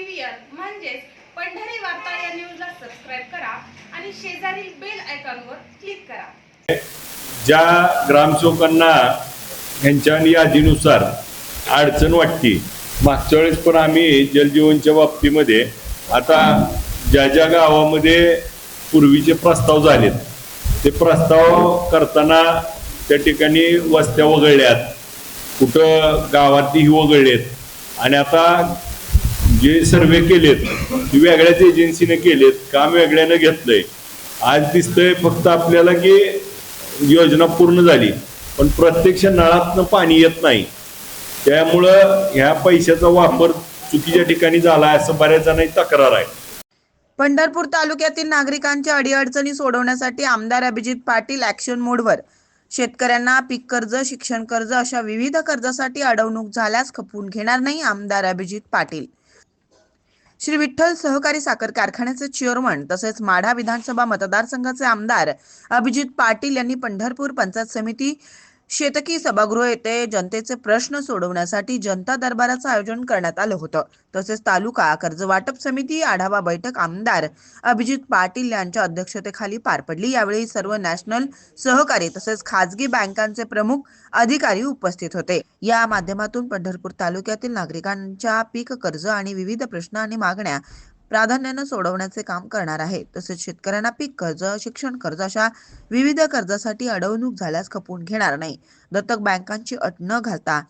चॅनलवरील म्हणजेच पंढरी वार्ता या न्यूजला सबस्क्राईब करा आणि शेजारील बेल आयकॉनवर क्लिक करा. ज्या ग्रामसेवकांना यांच्या यादीनुसार अडचण वाटते मागच्या वेळेस पण आम्ही जलजीवनच्या बाबतीमध्ये आता ज्या ज्या गावामध्ये पूर्वीचे प्रस्ताव झालेत ते प्रस्ताव करताना त्या ठिकाणी वस्त्या वगळल्यात कुठं गावातली ही वगळलेत. आणि आता जे सर्वे केलेत ते वेगळ्याच एजन्सीने केलेत काम वेगळ्यानं घेतलंय. आज दिसतंय फक्त आपल्याला की योजना पूर्ण झाली पण प्रत्यक्ष नळातनं पाणी येत नाही. त्यामुळं ह्या पैशाचा वापर चुकीच्या ठिकाणी झाला असं बऱ्याच जणांची तक्रार आहे. पंढरपूर तालुक्यातील नागरिकांच्या अडीअडचणी सोडवण्यासाठी आमदार अभिजित पाटील ऍक्शन मोडवर शेतकऱ्यांना पीक कर्ज शिक्षण कर्ज अशा विविध कर्जासाठी अडवणूक झाल्यास खपवून घेणार नाही आमदार अभिजित पाटील. श्री विठ्ठल सहकारी साखर कारखान्याचे चेअरमन तसेच माढा विधानसभा मतदारसंघाचे आमदार अभिजित पाटील यांनी पंढरपूर पंचायत समिती शेतकी सभागृह येथे जनतेचे प्रश्न सोडवण्यासाठी जनता दरबाराचं आयोजन करण्यात आलं होतं. तसेच तालुका कर्ज वाटप समिती आढावा बैठक आमदार अभिजित पाटील यांच्या अध्यक्षतेखाली पार पडली. यावेळी सर्व नॅशनल सहकारी तसेच खाजगी बँकांचे प्रमुख अधिकारी उपस्थित होते. या माध्यमातून पंढरपूर तालुक्यातील नागरिकांच्या पीक कर्ज आणि विविध प्रश्न आणि मागण्या प्राधान्यानं सोडवण्याचे काम करणार आहे. तसेच शेतकऱ्यांना पीक कर्ज शिक्षण कर्ज अशा विविध कर्जासाठी अडवणूक झाल्यास खपवून घेणार नाही. दत्तक बँकांची अट न घालता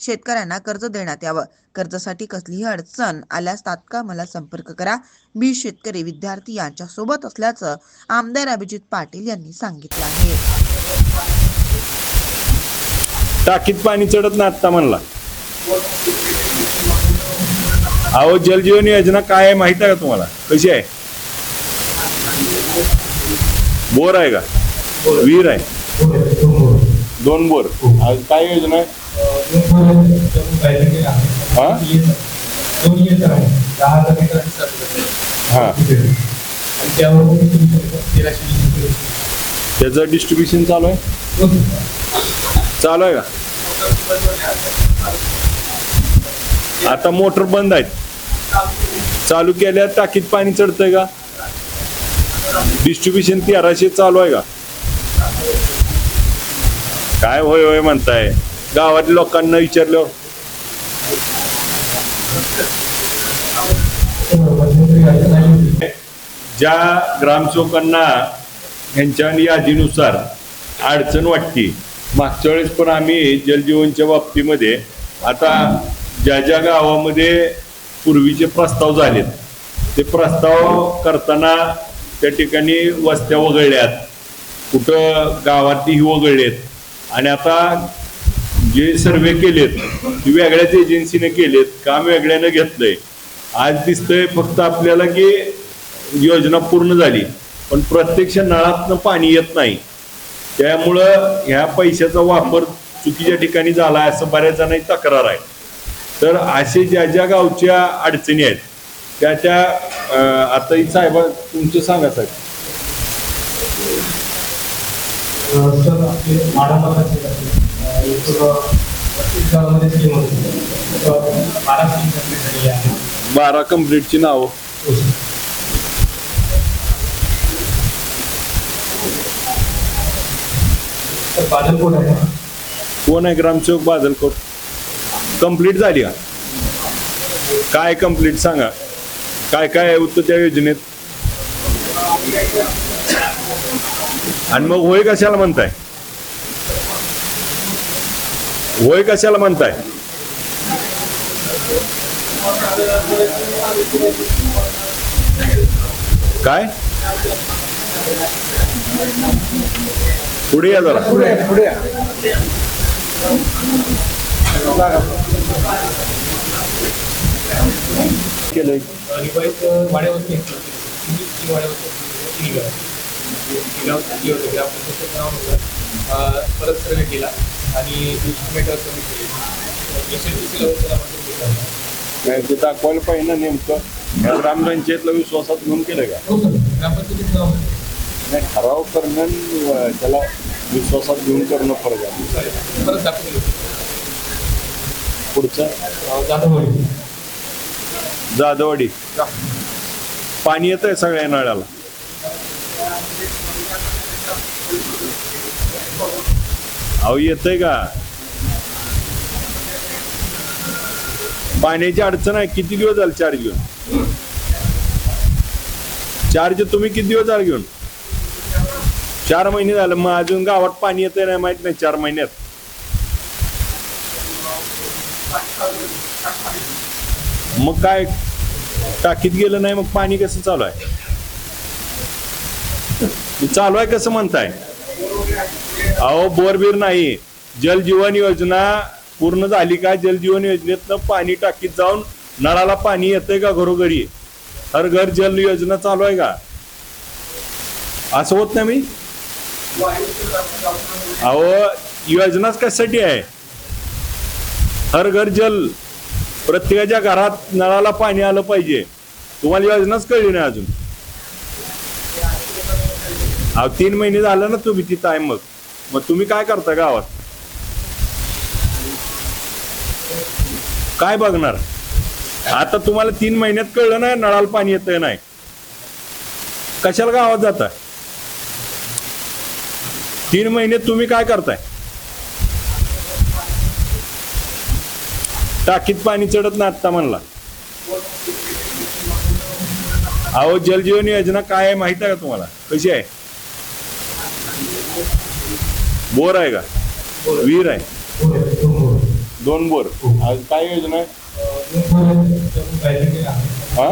शेतकऱ्यांना कर्ज देण्यात यावं. कर्जासाठी कसलीही अडचण आल्यास तात्काळ मला संपर्क करा. मी शेतकरी विद्यार्थी यांच्या सोबत असल्याचं आमदार अभिजित पाटील यांनी सांगितलं आहे. टाकीत पाणी चढत ना आता म्हणला. अहो जलजीवन योजना काय आहे माहीत आहे का तुम्हाला? कशी आहे? बोर आहे का? विहीर आहे. दोन बोर. काय योजना आहे? हा? हा. त्याचं डिस्ट्रीब्युशन चालू आहे? चालू आहे का? आता मोटर बंद आहेत. चालू केल्या टाकीत पाणी चढतंय का? डिस्ट्रीब्युशन तेराशे चालू आहे का? काय होय होय म्हणताय? गावातल्या लोकांना विचारलं. ज्या ग्रामसेवकांना ह्यांच्या यादीनुसार अडचण वाटते मागच्या वेळेस पण आम्ही जलजीवनच्या बाबतीमध्ये आता ज्या ज्या गावामध्ये पूर्वीचे प्रस्ताव झालेत. ते प्रस्ताव करताना त्या ठिकाणी वस्त्या वगळल्यात. कुठं गावातही वगळलेत. आणि आता जे सर्वे केलेत ते वेगळ्याच एजन्सीने केलेत काम वेगळ्यानं घेतलंय. आज दिसतंय फक्त आपल्याला की योजना पूर्ण झाली पण प्रत्यक्ष नळातनं पाणी येत नाही. त्यामुळं ह्या पैशाचा वापर चुकीच्या ठिकाणी झाला असं बऱ्याच जणांची तक्रार आहे. तर असे ज्या ज्या गावच्या अडचणी आहेत त्या त्या आता साहेब तुमचं सांगा साहेब. सर आपले बारा बारा कंप्लीटची नावं. हो, कोण आहे? ग्रामसेवक बादलकोट. कंप्लीट झाली का? काय कंप्लीट सांगा. काय काय आहे उत्तर त्या योजनेत? आणि मग होय कशाला म्हणताय? होय कशाला म्हणताय? काय? पुढे या जरा. पुढे केलंय. रिवाईज वाड्यावरती वाड्यावरती परत सर्वे केला आणि एस्टिमेटर ते दाखवायला पाहिजे ना नेमकं. ग्रामपंचायतला विश्वासात घेऊन केलं का? नाही ठराव करणं त्याला विश्वासात घेऊन करणं फरक आहे. परत दाखवलं पुढचं? जाधववाडी. जाधववाडी. पाणी येत आहे सगळ्या नळ्याला अहो येतंय का? पाण्याची अडचण आहे. किती दिवस झाले चार्ज घेऊन? चार्ज तुम्ही किती दिवस झाले घेऊन? चार महिने झालं. मग अजून गावात पाणी येतंय नाही माहीत नाही. चार महिन्यात. मग काय टाकीत गेलं नाही मग पाणी कसं चालू आहे? चालू आहे कसं म्हणताय? अहो बोरबीर नाही. जलजीवन योजना पूर्ण झाली का? जलजीवन योजनेतनं पाणी टाकीत जाऊन नळाला पाणी येतंय का घरोघरी? हर घर जल योजना चालू आहे का? असं होत नाही मी? अहो योजनाच कशासाठी आहे? हर घर जल प्रत्येकाच्या घरात नळाला पाणी आलं पाहिजे. तुम्हाला योजनाच कळली नाही अजून. अहो तीन महिने झालं ना तुम्ही तिथं आहे मग. मग तुम्ही काय करता गावात? काय बघणार? आता तुम्हाला तीन महिन्यात कळलं नाही नळाला पाणी येतंय नाही. कशाला गावात जाता तीन महिने तुम्ही काय करताय? टाकीत पाणी चढत नाही आत्ता म्हणला. अहो जलजीवन योजना काय आहे माहीत आहे का तुम्हाला? कशी आहे? बोर आहे का? विहीर आहे. दोन बोर. आज काय योजना आहे? हा?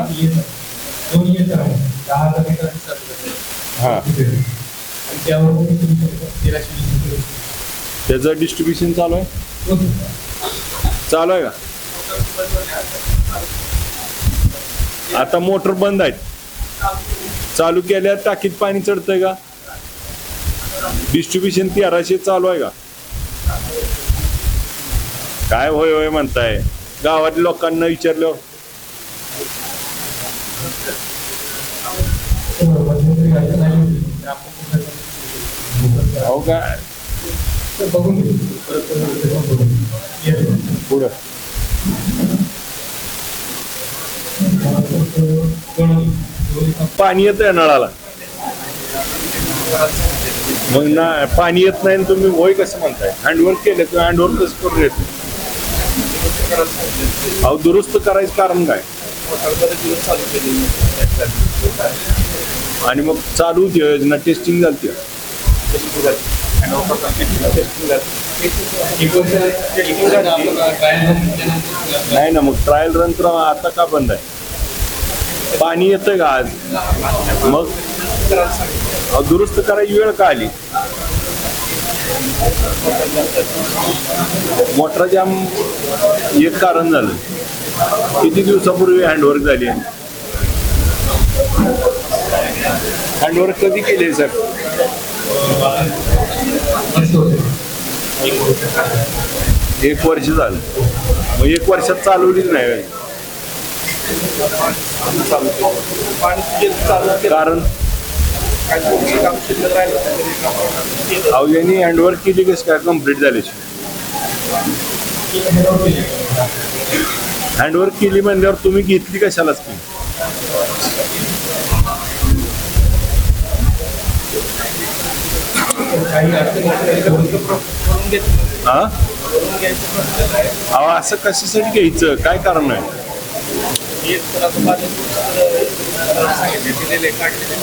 हा. त्याचं डिस्ट्रीब्युशन चालू आहे? चालू आहे का? आता मोटर बंद आहेत. चालू केल्या टाकीत पाणी चढतंय का? डिस्ट्रीब्युशन तेराशे चालू आहे का? काय होय होय म्हणताय? गावातल्या लोकांना विचारल्यावर. हो काय? पुढं पाणी येतंय नळाला. मग ना पाणी येत नाही तुम्ही होय कसं म्हणताय? हँडवर्क केलं तर हँडवर्क कसं करून येत? अहो दुरुस्त करायचं कारण काय? आणि मग चालू होती योजना टेस्टिंग झाली नाही ना मग ट्रायल रन तर आता का बंद आहे? पाणी येतंय का आज? मग दुरुस्त करायची वेळ का आली? मोटर जाम एक कारण झालं. किती दिवसापूर्वी हँडवर्क झाली? हँडवर्क कधी केले सर एक वर्ष झालं. मग एक वर्षात चालवलीच नाही कारण? अहो यांनी हँडवर्क केली कस काय? कंप्लीट झाली. हँडवर्क केली म्हणल्यावर तुम्ही घेतली कशालाच की? काही अडचण करून हा? अहो असं कशासाठी घ्यायचं? काय कारण आहे? एक तर असं माझं सांगितले दिलेले काढलेले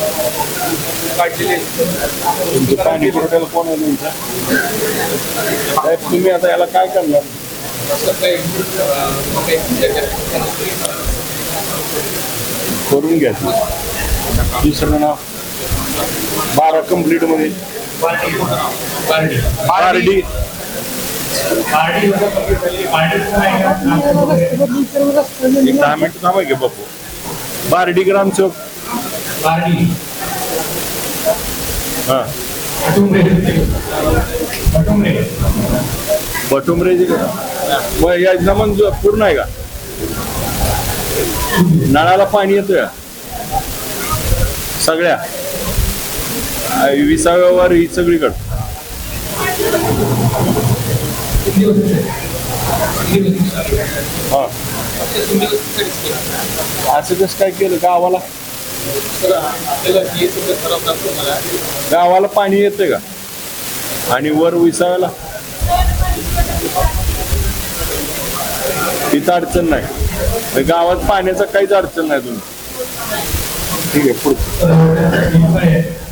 काढलेले तुमचं पाणी पुरवठ्याला कोण आहे तुमचं? साहेब तुम्ही आता याला काय करणार? असं काही अं, काही चर्चा करून घ्या. दुसरं नाव बारा कंप्लीटमध्ये. पार्टी. पार्टी. एक दहा मिनिट थांबा घे बापू. बारडी ग्रामसेवक हा. बटुमरेजी का मग या जमान पूर्ण आहे का? नळाला पाणी येतोय? सगळ्या. विसा व्यवहार ही सगळीकडं. हा. असं कसं काय केलं गावाला? गावाला पाणी येतंय का? आणि वर विसाव्याला? तिथं अडचण नाही. गावात पाण्याचा काहीच अडचण नाही तुम्ही. ठीक आहे पुढचं.